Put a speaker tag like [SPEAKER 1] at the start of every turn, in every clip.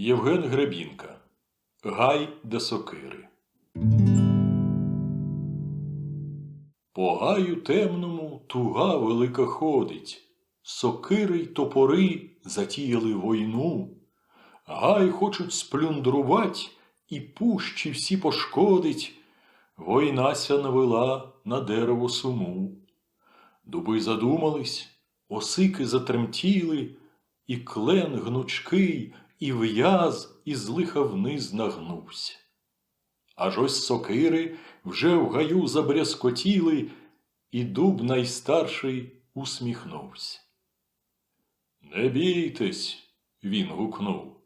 [SPEAKER 1] Євген Гребінка Гай де сокири. По гаю темному туга велика ходить. Сокири й топори затіяли війну. Гай хочуть сплюндрувать і пущі всі пошкодить. Войнася навела на дерево суму. Дуби задумались, осики затремтіли, і клен гнучкий, і в'яз із лиха вниз нагнувся. Аж ось сокири вже в гаю забрязкотіли, і дуб найстарший усміхнувся. Не бійтесь, він гукнув.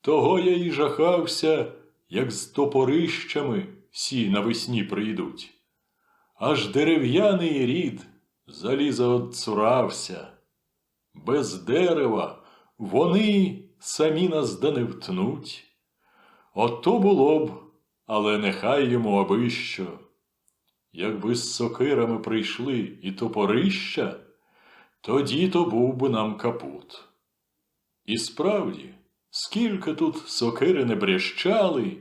[SPEAKER 1] Того я і жахався, як з топорищами всі навесні прийдуть. Аж дерев'яний рід заліза одцурався. Без дерева вони самі нас да не втнуть. Ото було б, але нехай йому абищо. Якби з сокирами прийшли і топорища, тоді то був би нам капут. І справді, скільки тут сокири не брящали,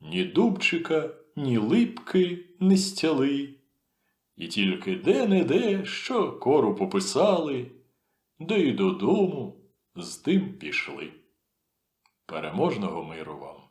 [SPEAKER 1] ні дубчика, ні липки не стяли, і тільки де-не-де, що кору пописали, де й додому з тим пішли. Переможного миру вам!